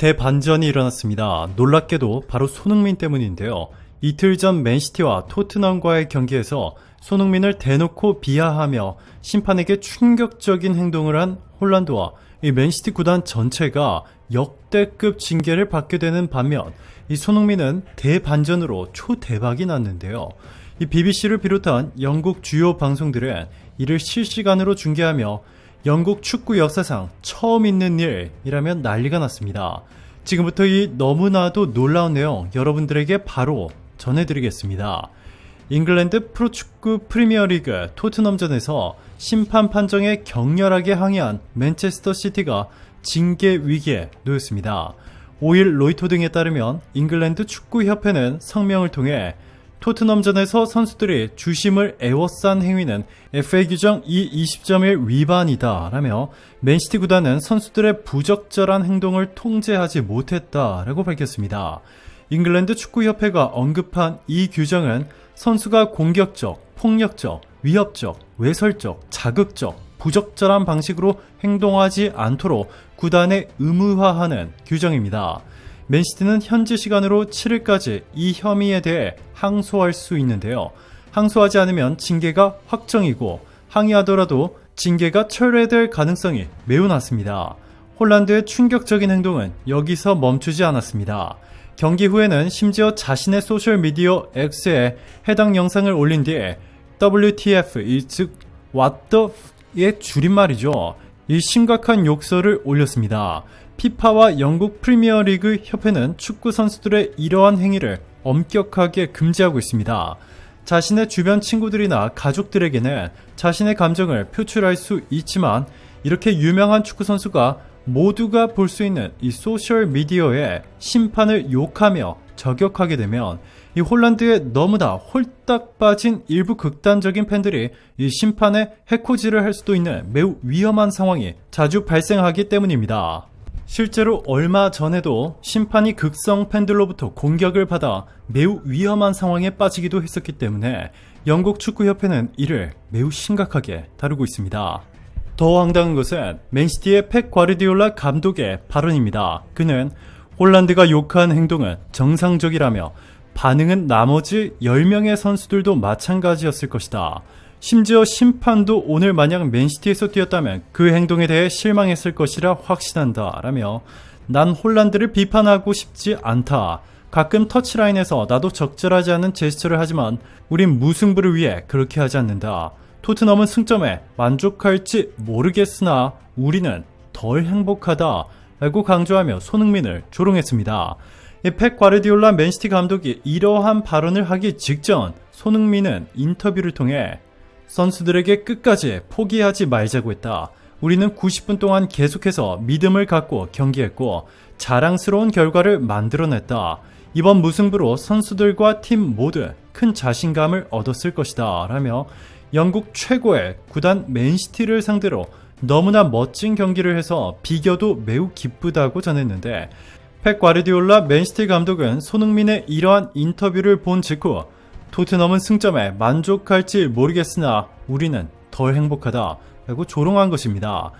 대반전이 일어났습니다. 놀랍게도 바로 손흥민 때문인데요. 이틀 전 맨시티와 토트넘과의 경기에서 손흥민을 대놓고 비하하며 심판에게 충격적인 행동을 한 홀란드와 이 맨시티 구단 전체가 역대급 징계를 받게 되는 반면 이 손흥민은 대반전으로 초대박이 났는데요. 이 BBC를 비롯한 영국 주요 방송들은 이를 실시간으로 중계하며 영국 축구 역사상 처음 있는 일이라면 난리가 났습니다. 지금부터 이 너무나도 놀라운 내용 여러분들에게 바로 전해드리겠습니다. 잉글랜드 프로축구 프리미어리그 토트넘전에서 심판 판정에 격렬하게 항의한 맨체스터 시티가 징계 위기에 놓였습니다. 5일 로이터 등에 따르면 잉글랜드 축구협회는 성명을 통해 토트넘전에서 선수들이 주심을 애워싼 행위는 FA 규정 E20.1 위반이다 라며 맨시티 구단은 선수들의 부적절한 행동을 통제하지 못했다라고 밝혔습니다. 잉글랜드 축구협회가 언급한 이 규정은 선수가 공격적, 폭력적, 위협적, 외설적, 자극적, 부적절한 방식으로 행동하지 않도록 구단에 의무화하는 규정입니다. 맨시티는 현지 시간으로 7일까지 이 혐의에 대해 항소할 수 있는데요. 항소하지 않으면 징계가 확정이고 항의하더라도 징계가 철회될 가능성이 매우 낮습니다. 홀란드의 충격적인 행동은 여기서 멈추지 않았습니다. 경기 후에는 심지어 자신의 소셜미디어 X에 해당 영상을 올린 뒤에 WTF, 즉 What the의 줄임말이죠. 이 심각한 욕설을 올렸습니다. 피파와 영국 프리미어리그 협회는 축구 선수들의 이러한 행위를 엄격하게 금지하고 있습니다. 자신의 주변 친구들이나 가족들에게는 자신의 감정을 표출할 수 있지만 이렇게 유명한 축구 선수가 모두가 볼 수 있는 이 소셜 미디어에 심판을 욕하며 저격하게 되면 이 홀란드에 너무나 홀딱 빠진 일부 극단적인 팬들이 이 심판에 해코지를 할 수도 있는 매우 위험한 상황이 자주 발생하기 때문입니다. 실제로 얼마 전에도 심판이 극성 팬들로부터 공격을 받아 매우 위험한 상황에 빠지기도 했었기 때문에 영국 축구협회는 이를 매우 심각하게 다루고 있습니다. 더 황당한 것은 맨시티의 펩 과르디올라 감독의 발언입니다. 그는 홀란드가 욕한 행동은 정상적이라며 반응은 나머지 10명의 선수들도 마찬가지였을 것이다. 심지어 심판도 오늘 만약 맨시티에서 뛰었다면 그 행동에 대해 실망했을 것이라 확신한다. 라며 난 홀란드를 비판하고 싶지 않다. 가끔 터치라인에서 나도 적절하지 않은 제스처를 하지만 우린 무승부를 위해 그렇게 하지 않는다. 토트넘은 승점에 만족할지 모르겠으나 우리는 덜 행복하다. 라고 강조하며 손흥민을 조롱했습니다. 펩 과르디올라 맨시티 감독이 이러한 발언을 하기 직전 손흥민은 인터뷰를 통해 선수들에게 끝까지 포기하지 말자고 했다. 우리는 90분 동안 계속해서 믿음을 갖고 경기했고 자랑스러운 결과를 만들어냈다. 이번 무승부로 선수들과 팀 모두 큰 자신감을 얻었을 것이다. 라며 영국 최고의 구단 맨시티를 상대로 너무나 멋진 경기를 해서 비겨도 매우 기쁘다고 전했는데 펩 과르디올라 맨시티 감독은 손흥민의 이러한 인터뷰를 본 직후 토트넘은 승점에 만족할지 모르겠으나 우리는 덜 행복하다 라고 조롱한 것입니다.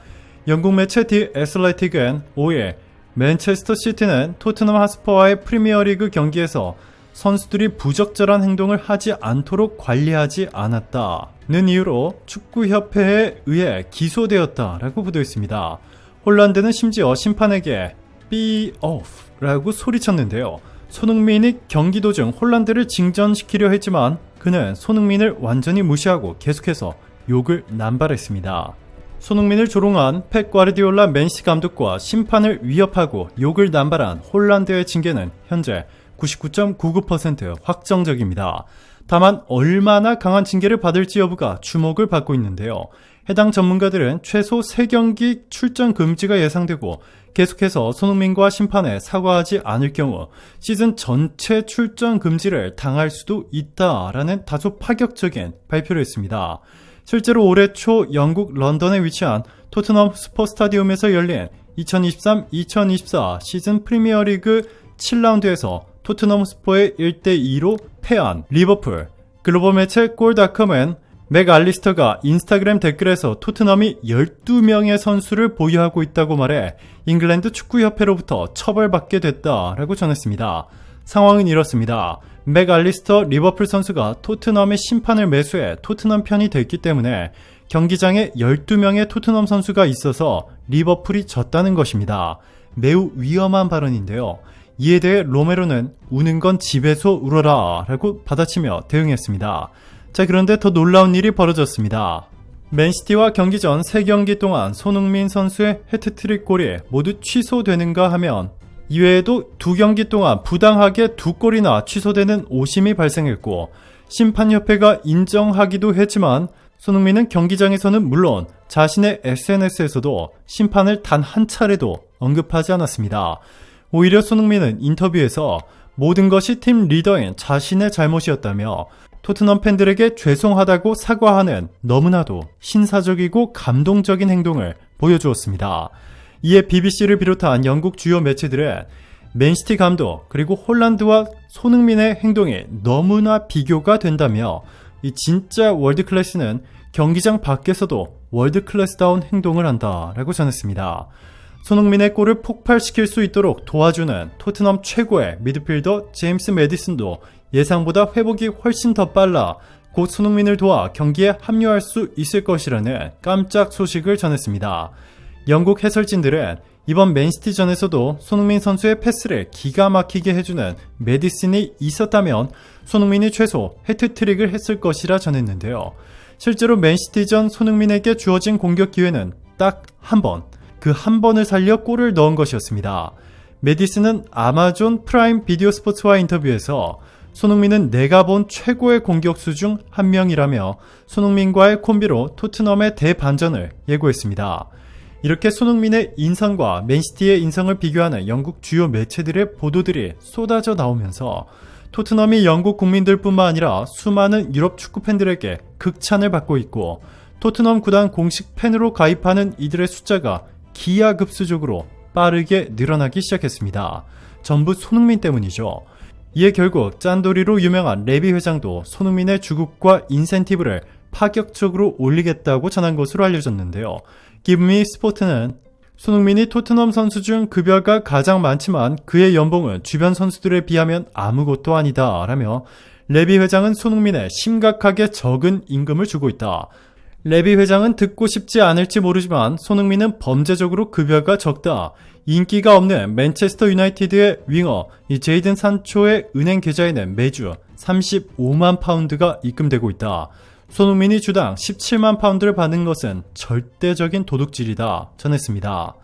영국 매체 디 애슬레틱은 5일 맨체스터 시티는 토트넘 하스퍼와의 프리미어리그 경기에서 선수들이 부적절한 행동을 하지 않도록 관리하지 않았다는 이유로 축구협회에 의해 기소되었다라고 보도했습니다. 홀란드는 심지어 심판에게 be off 라고 소리쳤는데요. 손흥민이 경기 도중 홀란드를 징전시키려 했지만 그는 손흥민을 완전히 무시하고 계속해서 욕을 남발했습니다. 손흥민을 조롱한 펩 과르디올라 맨시 감독과 심판을 위협하고 욕을 남발한 홀란드의 징계는 현재 99.99% 확정적입니다. 다만 얼마나 강한 징계를 받을지 여부가 주목을 받고 있는데요. 해당 전문가들은 최소 3경기 출전 금지가 예상되고 계속해서 손흥민과 심판에 사과하지 않을 경우 시즌 전체 출전 금지를 당할 수도 있다라는 다소 파격적인 발표를 했습니다. 실제로 올해 초 영국 런던에 위치한 토트넘 스포 스타디움에서 열린 2023-2024 시즌 프리미어리그 7라운드에서 토트넘 스포의 1대2로 패한 리버풀 글로벌 매체 골닷컴은 맥 알리스터가 인스타그램 댓글에서 토트넘이 12명의 선수를 보유하고 있다고 말해 잉글랜드 축구협회로부터 처벌받게 됐다라고 전했습니다. 상황은 이렇습니다. 맥 알리스터 리버풀 선수가 토트넘의 심판을 매수해 토트넘 편이 됐기 때문에 경기장에 12명의 토트넘 선수가 있어서 리버풀이 졌다는 것입니다. 매우 위험한 발언인데요. 이에 대해 로메로는 우는 건 집에서 울어라 라고 받아치며 대응했습니다. 자, 그런데 더 놀라운 일이 벌어졌습니다. 맨시티와 경기 전 3경기 동안 손흥민 선수의 헤트트릭 골이 모두 취소되는가 하면 이외에도 두 경기 동안 부당하게 두 골이나 취소되는 오심이 발생했고 심판협회가 인정하기도 했지만 손흥민은 경기장에서는 물론 자신의 SNS에서도 심판을 단 한 차례도 언급하지 않았습니다. 오히려 손흥민은 인터뷰에서 모든 것이 팀 리더인 자신의 잘못이었다며 토트넘 팬들에게 죄송하다고 사과하는 너무나도 신사적이고 감동적인 행동을 보여주었습니다. 이에 BBC를 비롯한 영국 주요 매체들은 맨시티 감독 그리고 홀란드와 손흥민의 행동이 너무나 비교가 된다며 이 진짜 월드 클래스는 경기장 밖에서도 월드 클래스다운 행동을 한다라고 전했습니다. 손흥민의 골을 폭발시킬 수 있도록 도와주는 토트넘 최고의 미드필더 제임스 메디슨도 예상보다 회복이 훨씬 더 빨라 곧 손흥민을 도와 경기에 합류할 수 있을 것이라는 깜짝 소식을 전했습니다. 영국 해설진들은 이번 맨시티전에서도 손흥민 선수의 패스를 기가 막히게 해주는 메디슨이 있었다면 손흥민이 최소 해트트릭을 했을 것이라 전했는데요. 실제로 맨시티전 손흥민에게 주어진 공격 기회는 딱 한 번, 그 한 번을 살려 골을 넣은 것이었습니다. 메디슨은 아마존 프라임 비디오 스포츠와 인터뷰에서 손흥민은 내가 본 최고의 공격수 중 한 명이라며 손흥민과의 콤비로 토트넘의 대반전을 예고했습니다. 이렇게 손흥민의 인성과 맨시티의 인성을 비교하는 영국 주요 매체들의 보도들이 쏟아져 나오면서 토트넘이 영국 국민들뿐만 아니라 수많은 유럽 축구 팬들에게 극찬을 받고 있고 토트넘 구단 공식 팬으로 가입하는 이들의 숫자가 기하급수적으로 빠르게 늘어나기 시작했습니다. 전부 손흥민 때문이죠. 이에 결국 짠돌이로 유명한 레비 회장도 손흥민의 주급과 인센티브를 파격적으로 올리겠다고 전한 것으로 알려졌는데요. 기브미 스포트는 손흥민이 토트넘 선수 중 급여가 가장 많지만 그의 연봉은 주변 선수들에 비하면 아무것도 아니다 라며 레비 회장은 손흥민에 심각하게 적은 임금을 주고 있다. 레비 회장은 듣고 싶지 않을지 모르지만 손흥민은 범죄적으로 급여가 적다. 인기가 없는 맨체스터 유나이티드의 윙어 제이든 산초의 은행 계좌에는 매주 35만 파운드가 입금되고 있다. 손흥민이 주당 17만 파운드를 받는 것은 절대적인 도둑질이다 전했습니다.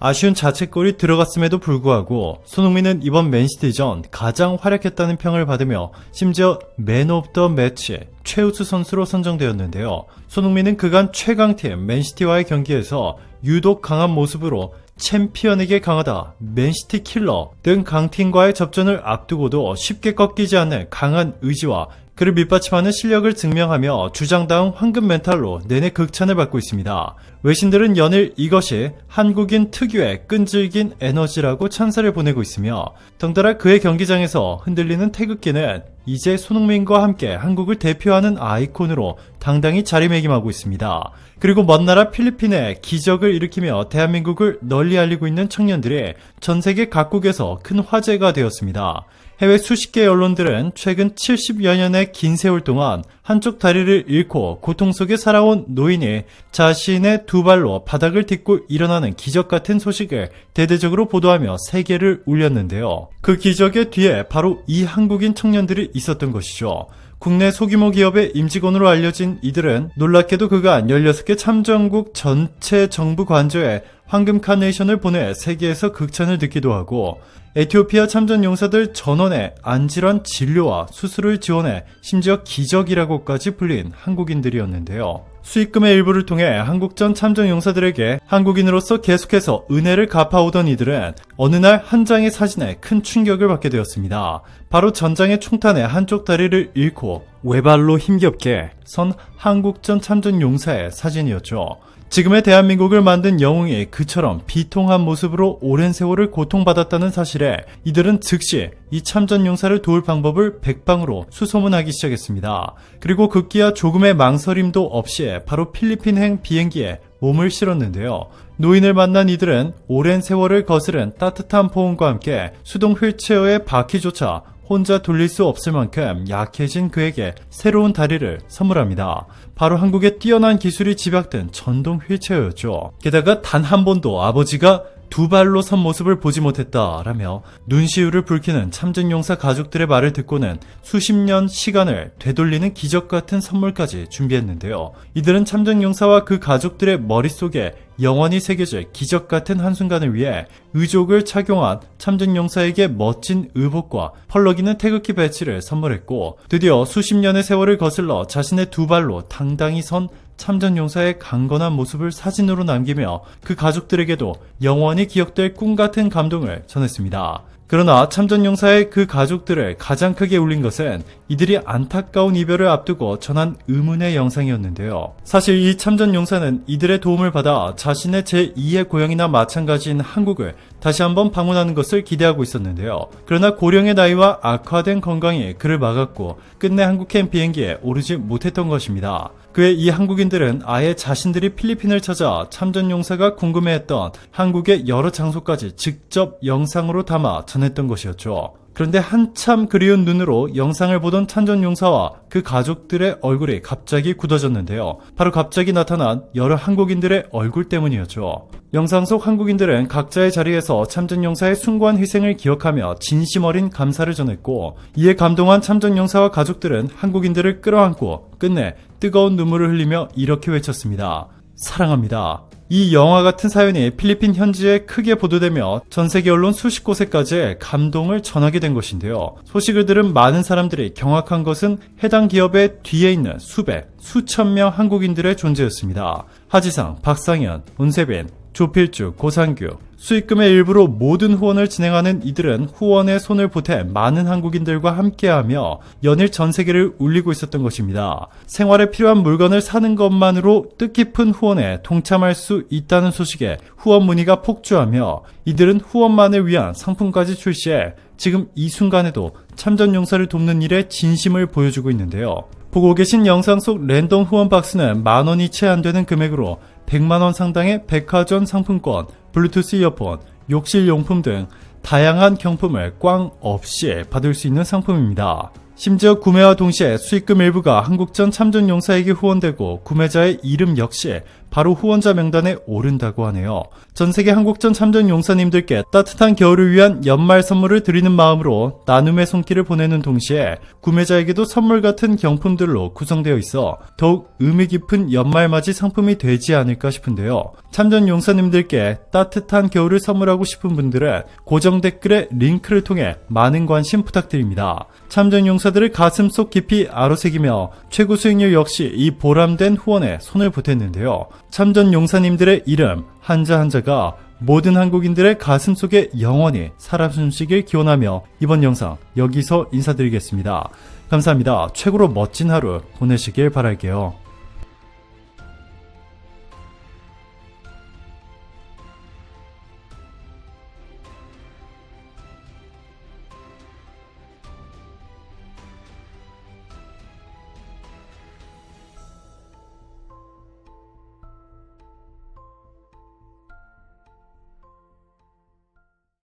아쉬운 자책골이 들어갔음에도 불구하고 손흥민은 이번 맨시티전 가장 활약했다는 평을 받으며 심지어 맨 오브 더 매치 최우수 선수로 선정되었는데요. 손흥민은 그간 최강팀 맨시티와의 경기에서 유독 강한 모습으로 챔피언에게 강하다, 맨시티 킬러. 등 강팀과의 접전을 앞두고도 쉽게 꺾이지 않는 강한 의지와 그를 밑받침하는 실력을 증명하며 주장다운 황금 멘탈로 내내 극찬을 받고 있습니다. 외신들은 연일 이것이 한국인 특유의 끈질긴 에너지라고 찬사를 보내고 있으며 덩달아 그의 경기장에서 흔들리는 태극기는 이제 손흥민과 함께 한국을 대표하는 아이콘으로 당당히 자리매김하고 있습니다. 그리고 먼 나라 필리핀에 기적을 일으키며 대한민국을 널리 알리고 있는 청년들이 전 세계 각국에서 큰 화제가 되었습니다. 해외 수십 개의 언론들은 최근 70여 년의 긴 세월 동안 한쪽 다리를 잃고 고통 속에 살아온 노인이 자신의 두 발로 바닥을 딛고 일어나는 기적 같은 소식을 대대적으로 보도하며 세계를 울렸는데요. 그 기적의 뒤에 바로 이 한국인 청년들이 있었던 것이죠. 국내 소규모 기업의 임직원으로 알려진 이들은 놀랍게도 그간 16개 참전국 전체 정부 관저에 황금 카네이션을 보내 세계에서 극찬을 듣기도 하고 에티오피아 참전 용사들 전원의 안질환 진료와 수술을 지원해 심지어 기적이라고까지 불린 한국인들이었는데요. 수익금의 일부를 통해 한국전 참전 용사들에게 한국인으로서 계속해서 은혜를 갚아오던 이들은 어느 날 한 장의 사진에 큰 충격을 받게 되었습니다. 바로 전장의 총탄에 한쪽 다리를 잃고 외발로 힘겹게 선 한국전 참전 용사의 사진이었죠. 지금의 대한민국을 만든 영웅이 그처럼 비통한 모습으로 오랜 세월을 고통받았다는 사실에 이들은 즉시 이 참전 용사를 도울 방법을 백방으로 수소문하기 시작했습니다. 그리고 급기야 조금의 망설임도 없이 바로 필리핀행 비행기에 몸을 실었는데요. 노인을 만난 이들은 오랜 세월을 거스른 따뜻한 포옹과 함께 수동 휠체어의 바퀴조차 혼자 돌릴 수 없을 만큼 약해진 그에게 새로운 다리를 선물합니다. 바로 한국의 뛰어난 기술이 집약된 전동 휠체어였죠. 게다가 단 한 번도 아버지가 두 발로 선 모습을 보지 못했다라며 눈시울을 붉히는 참전용사 가족들의 말을 듣고는 수십 년 시간을 되돌리는 기적 같은 선물까지 준비했는데요. 이들은 참전용사와 그 가족들의 머릿속에 영원히 새겨질 기적 같은 한순간을 위해 의족을 착용한 참전용사에게 멋진 의복과 펄럭이는 태극기 배치를 선물했고 드디어 수십 년의 세월을 거슬러 자신의 두 발로 당당히 선 참전 용사의 강건한 모습을 사진으로 남기며 그 가족들에게도 영원히 기억될 꿈 같은 감동을 전했습니다. 그러나 참전 용사의 그 가족들을 가장 크게 울린 것은 이들이 안타까운 이별을 앞두고 전한 의문의 영상이었는데요. 사실 이 참전 용사는 이들의 도움을 받아 자신의 제2의 고향이나 마찬가지인 한국을 다시 한번 방문하는 것을 기대하고 있었는데요. 그러나 고령의 나이와 악화된 건강이 그를 막았고 끝내 한국행 비행기에 오르지 못했던 것입니다. 그의 이 한국인들은 아예 자신들이 필리핀을 찾아 참전 용사가 궁금해했던 한국의 여러 장소까지 직접 영상으로 담아 전했던 것이었죠. 그런데 한참 그리운 눈으로 영상을 보던 참전 용사와 그 가족들의 얼굴이 갑자기 굳어졌는데요. 바로 갑자기 나타난 여러 한국인들의 얼굴 때문이었죠. 영상 속 한국인들은 각자의 자리에서 참전 용사의 숭고한 희생을 기억하며 진심 어린 감사를 전했고 이에 감동한 참전 용사와 가족들은 한국인들을 끌어안고 끝내 뜨거운 눈물을 흘리며 이렇게 외쳤습니다. 사랑합니다. 이 영화 같은 사연이 필리핀 현지에 크게 보도되며 전 세계 언론 수십 곳에까지 감동을 전하게 된 것인데요. 소식을 들은 많은 사람들이 경악한 것은 해당 기업의 뒤에 있는 수백, 수천 명 한국인들의 존재였습니다. 하지상, 박상현, 문세빈, 조필주, 고상규, 수익금의 일부로 모든 후원을 진행하는 이들은 후원에 손을 보태 많은 한국인들과 함께하며 연일 전 세계를 울리고 있었던 것입니다. 생활에 필요한 물건을 사는 것만으로 뜻깊은 후원에 동참할 수 있다는 소식에 후원 문의가 폭주하며 이들은 후원만을 위한 상품까지 출시해 지금 이 순간에도 참전 용사를 돕는 일에 진심을 보여주고 있는데요. 보고 계신 영상 속 랜덤 후원 박스는 만 원이 채 안 되는 금액으로 100만 원 상당의 백화점 상품권, 블루투스 이어폰, 욕실 용품 등 다양한 경품을 꽝 없이 받을 수 있는 상품입니다. 심지어 구매와 동시에 수익금 일부가 한국전 참전 용사에게 후원되고 구매자의 이름 역시 바로 후원자 명단에 오른다고 하네요. 전 세계 한국전 참전 용사님들께 따뜻한 겨울을 위한 연말 선물을 드리는 마음으로 나눔의 손길을 보내는 동시에 구매자에게도 선물 같은 경품들로 구성되어 있어 더욱 의미 깊은 연말맞이 상품이 되지 않을까 싶은데요. 참전 용사님들께 따뜻한 겨울을 선물하고 싶은 분들은 고정 댓글에 링크를 통해 많은 관심 부탁드립니다. 참전 용사들을 가슴 속 깊이 아로새기며 최고 수익률 역시 이 보람된 후원에 손을 보탰는데요. 참전 용사님들의 이름 한자 한자가 모든 한국인들의 가슴 속에 영원히 살아 숨쉬길 기원하며 이번 영상 여기서 인사드리겠습니다. 감사합니다. 최고로 멋진 하루 보내시길 바랄게요.